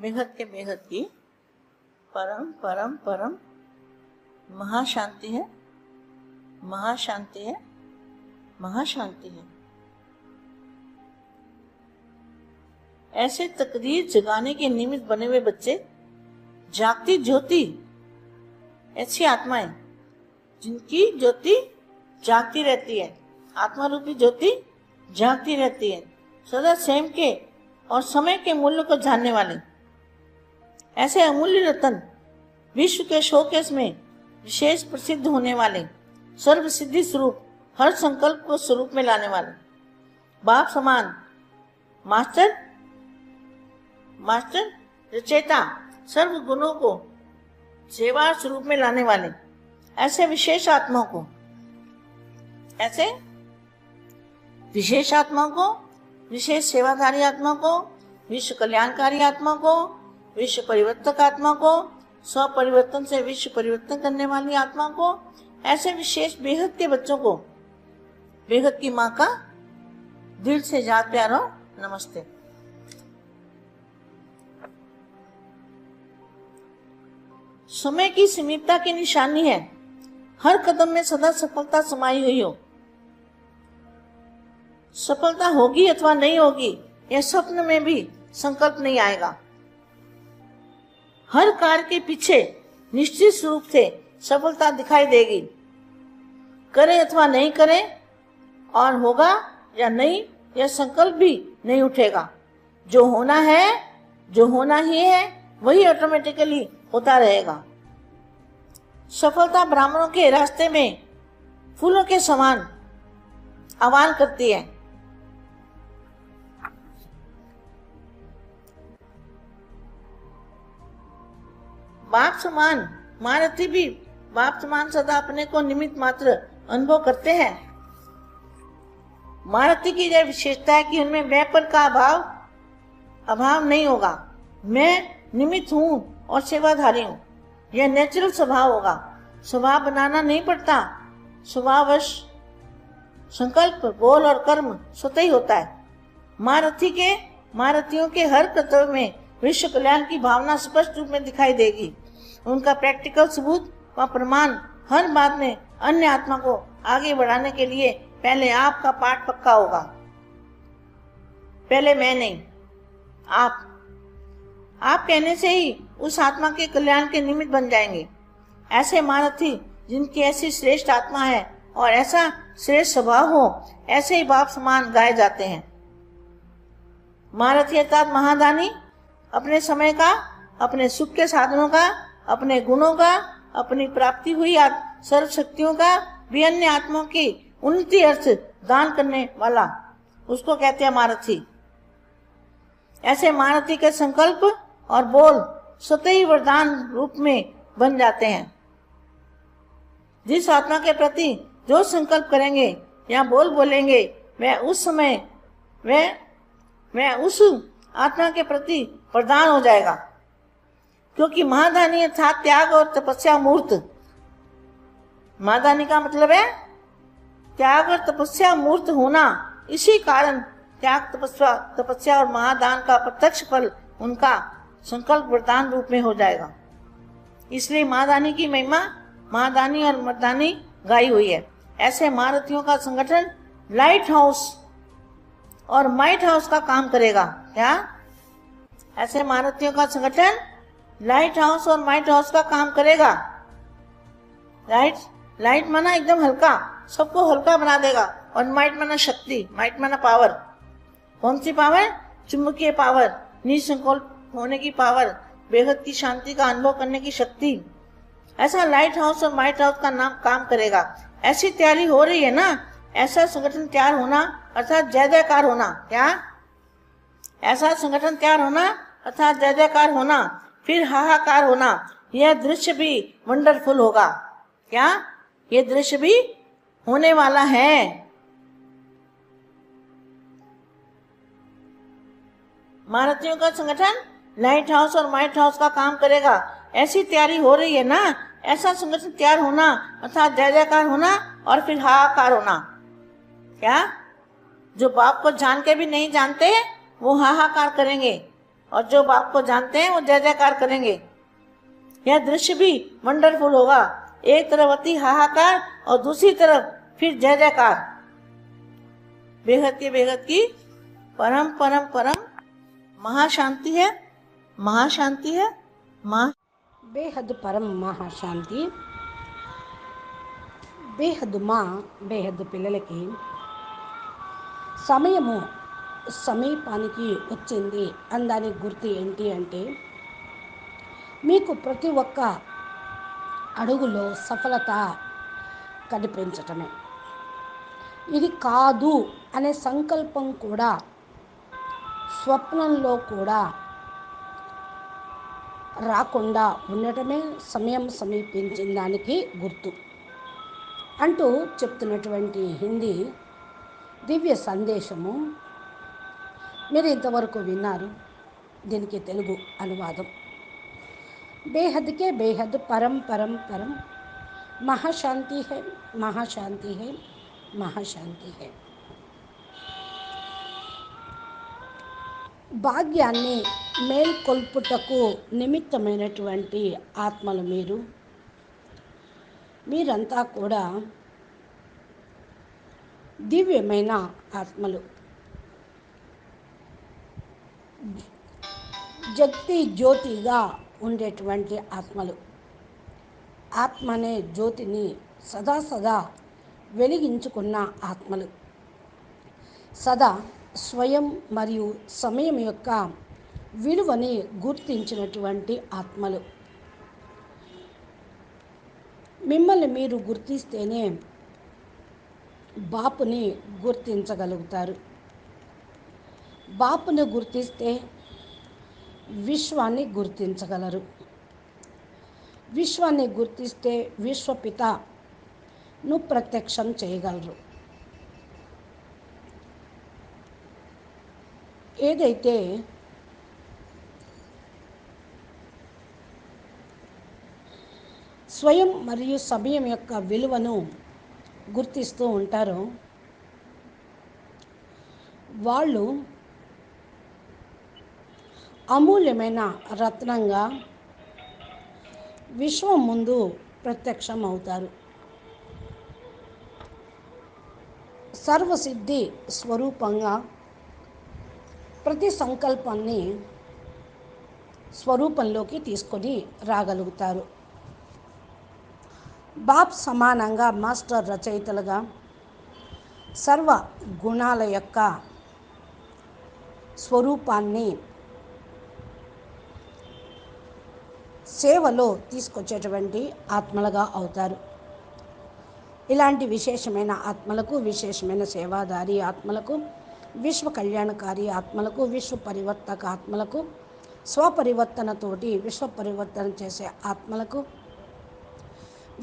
बेहद के बेहद की। परम परम परम। महाशांति है। महाशांति है। महाशांति है। ऐसे तकदीर जगाने के निमित्त बने हुए बच्चे, जागती ज्योति, ऐसी आत्माएँ, जिनकी ज्योति जागती रहती है। आत्मा रूपी ज्योति जागती रहती है। सदा स्वयं के और समय के मूल्य को जानने वाले। ऐसे अमूल्य रतन विश्व के शोकेस में विशेष प्रसिद्ध होने वाले सर्व सिद्धि स्वरूप, हर संकल्प को स्वरूप में लाने वाले। बाप समान, मास्टर मास्टर रचेता, सर्व गुणों को सेवा स्वरूप में लाने वाले, ऐसे विशेष आत्माओं को, ऐसे विशेष आत्माओं को, विशेष सेवाधारी आत्मा को, विश्व कल्याणकारी आत्मा को विश्व परिवर्तक आत्मा को स्व परिवर्तन से विश्व परिवर्तन करने वाली आत्मा को, ऐसे विशेष बेहद के बच्चों को, बेहद की माँ का दिल से याद प्यारो, नमस्ते। समय की सीमितता की निशानी है। हर कदम में सदा सफलता समाई हुई हो। सफलता होगी अथवा नहीं होगी, यह स्वप्न में भी संकल्प नहीं आएगा। हर कार्य के पीछे निश्चित रूप से सफलता दिखाई देगी। करें अथवा नहीं करें, और होगा या नहीं, यह संकल्प भी नहीं उठेगा। जो होना है, जो होना ही है, वही ऑटोमेटिकली होता रहेगा। सफलता ब्राह्मणों के रास्ते में फूलों के समान आह्वान करती है। बाप समान महारथी भी बाप समान सदा अपने को निमित मात्र अनुभव करते हैं। महारथी की यह विशेषता है कि उनमें मैंपन का अभाव अभाव नहीं होगा। मैं निमित्त हूँ और सेवाधारी हूँ। यह नेचुरल स्वभाव होगा। स्वभाव बनाना नहीं पड़ता। स्वभावश संकल्प बोल और कर्म स्वतः ही होता है। महारथी के महारथियों के हर कर्तव्य में विश्व कल्याण की भावना स्पष्ट रूप में दिखाई देगी। उनका प्रैक्टिकल सबूत व प्रमाण हर बात में अन्य आत्मा को आगे बढ़ाने के लिए पहले आपका पाठ पक्का होगा। पहले मैं नहीं, आप। आप कहने से ही उस आत्मा के कल्याण के निमित्त बन जाएँगे। ऐसे महारथी जिनकी ऐसी श्रेष्ठ आत्मा है और ऐसा श्रेष्ठ स्वभाव हो, ऐसे ही बाप समान गाए जाते हैं। महारथी अर्थात महादानी अपने समय का, अपने सुख के साधनों का, अपने गुणों का, अपनी प्राप्ति हुई सर्व शक्तियों का, भी अन्य आत्माओं की उन्नति अर्थ दान करने वाला। उसको कहते हैं महारथी ऐसे महारथी के संकल्प और बोल स्वतः वरदान रूप में बन जाते हैं। जिस आत्मा के प्रति जो संकल्प करेंगे या बोल बोलेंगे वह उस समय वह वह उस आत्मा के प्रति प्रदान हो जाएगा। क्योंकि महादानी अर्थात त्याग और तपस्या मूर्त। महादानी का मतलब है, त्याग और तपस्या मूर्त होना। इसी कारण त्याग, तपस्या तपस्या और महादान का प्रत्यक्ष फल उनका संकल्प वरदान रूप में हो जाएगा। इसलिए महादानी की महिमा, महादानी और मर्दानी गाई हुई है। ऐसे महारथियों का संगठन लाइट हाउस और माइट हाउस का काम करेगा। क्या ऐसे महारथियों का संगठन लाइट हाउस और माइट हाउस का काम करेगा। राइट लाइट माना एकदम हल्का, सबको हल्का बना देगा। और माइट माना शक्ति माइट माना पावर कौन सी पावर चुंबकीय पावर निसंकल्प होने की पावर बेहद की शांति का अनुभव करने की शक्ति। ऐसा लाइट हाउस और माइट हाउस का नाम काम करेगा। ऐसी तैयारी हो रही है ना? ऐसा संगठन तैयार होना, अर्थात जय जयकार होना, क्या? ऐसा संगठन तैयार होना अर्थात जय जयकार होना, फिर हाहाकार होना, यह दृश्य भी वंडरफुल होगा। क्या? ये दृश्य भी होने वाला है। महारथियों का संगठन लाइट हाउस और माइट हाउस का काम करेगा। ऐसी तैयारी हो रही है ना? ऐसा संगठन तैयार होना अर्थात जय जयकार होना और फिर हाहाकार होना। क्या? जो बाप को जान के भी नहीं जानते वो हाहाकार करेंगे और जो बाप को जानते हैं वो जय जयकार करेंगे यह दृश्य भी वंडरफुल होगा एक तरफ अति हाहाकार और दूसरी तरफ फिर जय जयकार बेहद के बेहद की परम परम परम महाशांति है महाशांति है महा బేహద్ పరం మహాశాంతి బేహద్ మా బేహద్ పిల్లలకి సమయము సమీపానికి వచ్చింది. అందానికి గుర్తు ఏంటి అంటే మీకు ప్రతి ఒక్క అడుగులో సఫలత కనిపించటమే. ఇది కాదు అనే సంకల్పం కూడా స్వప్నంలో కూడా రాకుండా ఉండటమే సమయం సమీపించిన దానికి గుర్తు. అంటూ చెప్తున్నటువంటి హిందీ దివ్య సందేశము మీరు ఇంతవరకు విన్నారు. దీనికి తెలుగు అనువాదం. బేహద్కే బేహద్ పరం పరం పరం. మహాశాంతి హే మహాశాంతి హే మహాశాంతి హే. భాగ్యాన్ని మేల్కొల్పుటకు నిమిత్తమైనటువంటి ఆత్మలు మీరు. మీరంతా కూడా దివ్యమైన ఆత్మలు. జగతి జ్యోతిగా ఉండేటువంటి ఆత్మలు. ఆత్మ అనే జ్యోతిని సదా సదా వెలిగించుకున్న ఆత్మలు. సదా స్వయం మరియు సమయం యొక్క విలువని గుర్తించినటువంటి ఆత్మలు. మిమ్మల్ని మీరు గుర్తిస్తేనే బాపుని గుర్తించగలుగుతారు. బాపుని గుర్తిస్తే విశ్వాన్ని గుర్తించగలరు. విశ్వాన్ని గుర్తిస్తే విశ్వపితను ప్రత్యక్షం చేయగలరు. ఏదైతే స్వయం మరియు సమయం యొక్క విలువను గుర్తిస్తూ ఉంటారో వాళ్ళు అమూల్యమైన రత్నంగా విశ్వం ముందు ప్రత్యక్షం అవుతారు సర్వసిద్ధి స్వరూపంగా ప్రతి సంకల్పాన్ని స్వరూపంలోకి తీసుకొని రాగలుగుతారు. బాప్ సమానంగా మాస్టర్ రచయితలుగా సర్వ గుణాల యొక్క స్వరూపాన్ని సేవలో తీసుకొచ్చేటువంటి ఆత్మలుగా అవుతారు. ఇలాంటి విశేషమైన ఆత్మలకు విశేషమైన సేవాదారి ఆత్మలకు విశ్వ కళ్యాణకారి ఆత్మలకు విశ్వ పరివర్తక ఆత్మలకు స్వపరివర్తనతోటి విశ్వ పరివర్తన చేసే ఆత్మలకు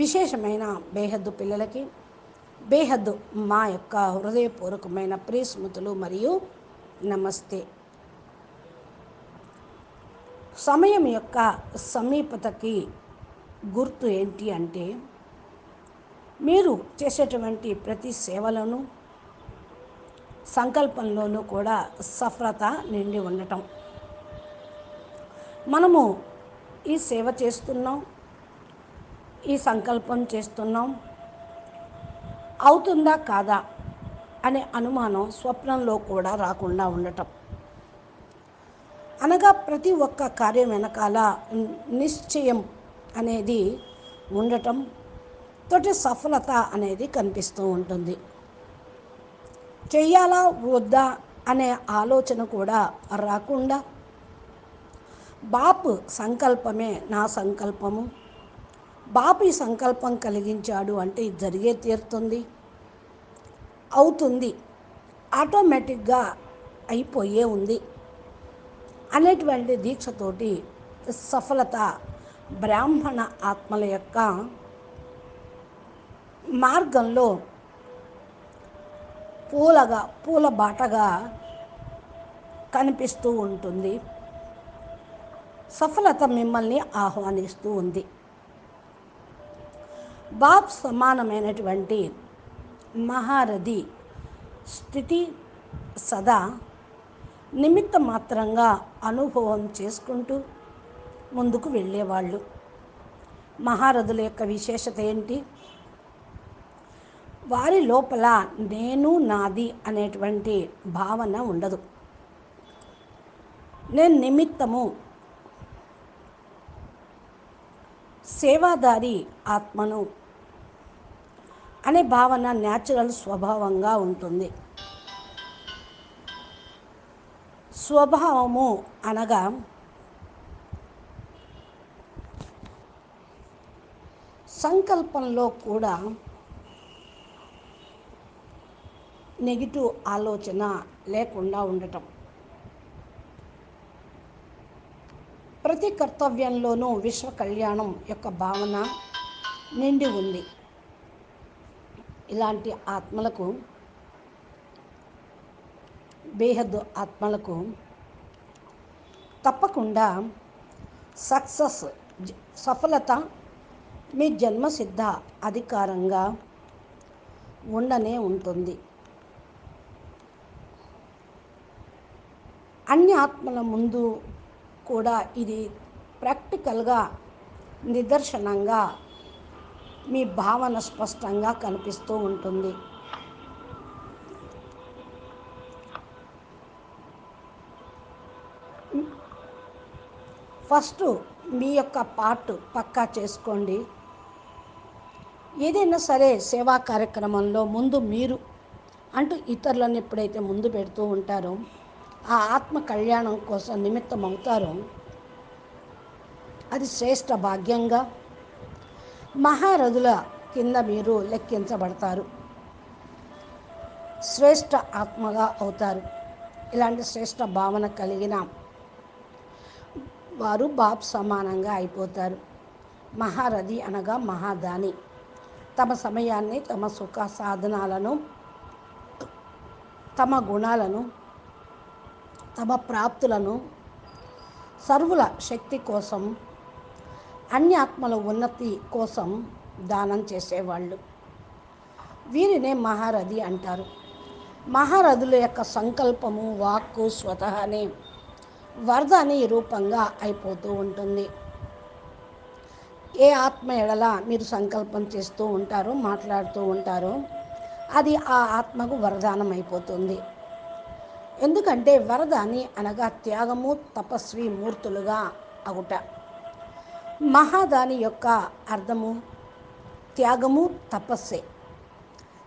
విశేషమైన బేహద్దు పిల్లలకి బేహద్దు మా యొక్క హృదయపూర్వకమైన ప్రియస్మృతులు మరియు నమస్తే. సమయం యొక్క సమీపతకి గుర్తు ఏంటి అంటే మీరు చేసేటువంటి ప్రతి సేవలను సంకల్పంలోనూ కూడా సఫలత నిండి ఉండటం. మనము ఈ సేవ చేస్తున్నాం ఈ సంకల్పం చేస్తున్నాం అవుతుందా కాదా అనే అనుమానం స్వప్నంలో కూడా రాకుండా ఉండటం. అనగా ప్రతి ఒక్క కార్యం వెనకాల నిశ్చయం అనేది ఉండటం తోటి సఫలత అనేది కనిపిస్తూ ఉంటుంది. చెయ్యాలా వద్దా అనే ఆలోచన కూడా రాకుండా బాపు సంకల్పమే నా సంకల్పము. బాపు ఈ సంకల్పం కలిగించాడు అంటే ఇది జరిగే తీరుతుంది. అవుతుంది. ఆటోమేటిక్గా అయిపోయే ఉంది. అనేటువంటి దీక్షతోటి సఫలత బ్రాహ్మణ ఆత్మల యొక్క మార్గంలో పూలగా పూల బాటగా కనిపిస్తూ ఉంటుంది. సఫలత మిమ్మల్ని ఆహ్వానిస్తూ ఉంది. బాబ్ సమానమైనటువంటి మహారథి స్థితి సదా నిమిత్త మాత్రంగా అనుభవం చేసుకుంటూ ముందుకు వెళ్ళేవాళ్ళు. మహారథుల యొక్క విశేషత ఏంటి? వారి లోపల నేను నాది అనేటువంటి భావన ఉండదు. నేను నిమిత్తము సేవాదారి ఆత్మను అనే భావన న్యాచురల్ స్వభావంగా ఉంటుంది. స్వభావము అనగా సంకల్పంలో కూడా నెగిటివ్ ఆలోచన లేకుండా ఉండటం. ప్రతి కర్తవ్యంలోనూ విశ్వ కళ్యాణం యొక్క భావన నిండి ఉంది. ఇలాంటి ఆత్మలకు బేహద్దు ఆత్మలకు తప్పకుండా సక్సెస్ సఫలత మీ జన్మసిద్ధ అధికారంగా ఉండనే ఉంటుంది. అన్ని ఆత్మల ముందు కూడా ఇది ప్రాక్టికల్గా నిదర్శనంగా మీ భావన స్పష్టంగా కనిపిస్తూ ఉంటుంది. ఫస్ట్ మీ యొక్క పార్ట్ పక్కా చేసుకోండి. ఏదైనా సరే సేవా కార్యక్రమంలో ముందు మీరు అంటూ ఇతరులను ఎప్పుడైతే ముందు పెడుతూ ఉంటారో ఆ ఆత్మ కళ్యాణం కోసం నిమిత్తం అవుతారో అది శ్రేష్ట భాగ్యంగా మహారథుల కింద మీరు లెక్కించబడతారు. శ్రేష్ట ఆత్మగా అవుతారు. ఇలాంటి శ్రేష్ట భావన కలిగిన వారు బాప్ సమానంగా అయిపోతారు. మహారథి అనగా మహాదాని. తమ సమయాన్ని తమ సుఖ సాధనాలను తమ గుణాలను తమ ప్రాప్తులను సర్వుల శక్తి కోసం అన్యాత్మల ఉన్నతి కోసం దానం చేసేవాళ్ళు. వీరినే మహారథి అంటారు. మహారథుల యొక్క సంకల్పము వాక్కు స్వతహానే వరదాని రూపంగా అయిపోతూ ఉంటుంది. ఏ ఆత్మ ఎడల మీరు సంకల్పం చేస్తూ ఉంటారు మాట్లాడుతూ ఉంటారు అది ఆ ఆత్మకు వరదానం అయిపోతుంది. ఎందుకంటే వరదాని అనగా త్యాగము తపస్వి మూర్తులుగా అగుట. మహాదాని యొక్క అర్థము త్యాగము తపస్సే.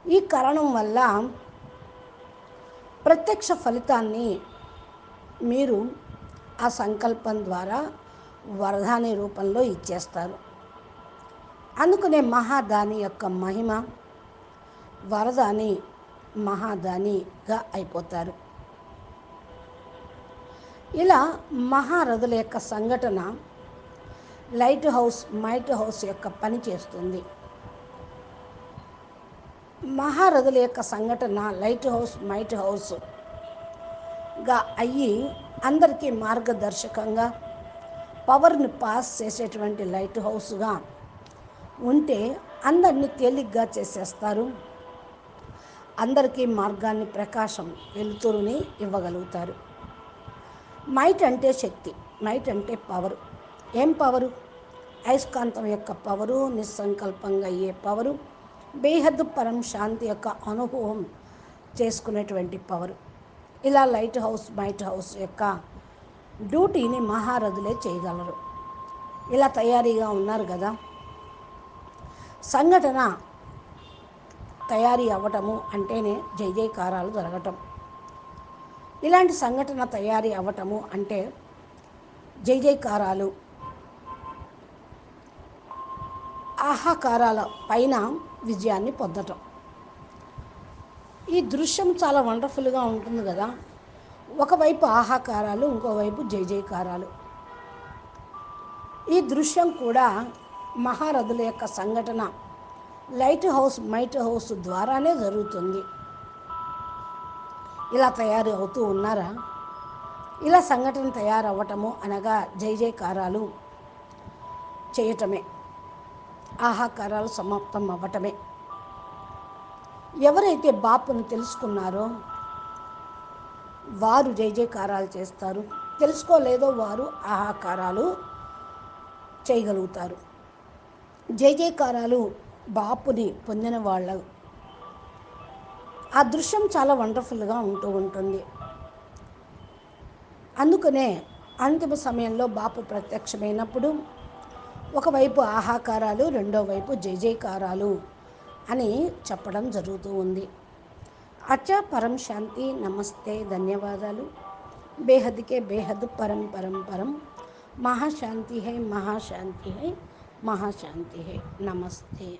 ఈ కారణం వల్ల ప్రత్యక్ష ఫలితాన్ని మీరు ఆ సంకల్పం ద్వారా వరదాని రూపంలో ఇచ్చేస్తారు. అందుకనే మహాదాని యొక్క మహిమ వరదాని మహాదానిగా అయిపోతారు. ఇలా మహారథుల యొక్క సంఘటన లైట్ హౌస్ మైట్ హౌస్ యొక్క పని చేస్తుంది. మహారథుల యొక్క సంఘటన లైట్ హౌస్ మైట్ హౌస్గా అయ్యి అందరికీ మార్గదర్శకంగా పవర్ని పాస్ చేసేటువంటి లైట్ హౌస్గా ఉంటే అందరినీ తేలిగ్గా చేసేస్తారు. అందరికీ మార్గాన్ని ప్రకాశం వెలుతురుని ఇవ్వగలుగుతారు. మైట్ అంటే శక్తి మైట్ అంటే పవరు. ఏం పవరు? అయస్కాంతం యొక్క పవరు నిస్సంకల్పంగా అయ్యే పవరు బేహద్దు పరం శాంతి యొక్క అనుభవం చేసుకునేటువంటి పవరు. ఇలా లైట్ హౌస్ మైట్ హౌస్ యొక్క డ్యూటీని మహారథులే చేయగలరు. ఇలా తయారీగా ఉన్నారు కదా. సంఘటన తయారీ అవ్వటము అంటేనే జై జయకారాలు జరగటం. ఇలాంటి సంఘటన తయారీ అవ్వటము అంటే జై జయకారాలు ఆహాకారాల పైన విజయాన్ని పొందటం. ఈ దృశ్యం చాలా వండర్ఫుల్గా ఉంటుంది కదా. ఒకవైపు ఆహాకారాలు ఇంకోవైపు జై జయకారాలు. ఈ దృశ్యం కూడా మహారథుల యొక్క సంఘటన. లైట్ హౌస్ మైట్ హౌస్ ద్వారానే జరుగుతుంది. ఇలా తయారు అవుతూ ఉన్నారా? ఇలా సంఘటన తయారవ్వటము అనగా జై జయకారాలు చేయటమే. ఆహాకారాలు సమాప్తం అవ్వటమే ఎవరైతే బాపును తెలుసుకున్నారో వారు జై జయకారాలు చేస్తారు. తెలుసుకోలేదో వారు ఆహాకారాలు చేయగలుగుతారు. జై జయకారాలు బాపుని పొందిన వాళ్ళ ఆ దృశ్యం చాలా వండర్ఫుల్గా ఉంటూ ఉంటుంది. అందుకనే అంతిమ సమయంలో బాపు ప్రత్యక్షమైనప్పుడు ఒకవైపు ఆహాకారాలు రెండో వైపు జై జయకారాలు అని చెప్పడం జరుగుతూ ఉంది. అచ్చా పరం శాంతి నమస్తే ధన్యవాదాలు. బేహద్కే బేహద్ పరం పరం పరం. మహాశాంతి హై మహాశాంతి హై మహాశాంతి హై నమస్తే.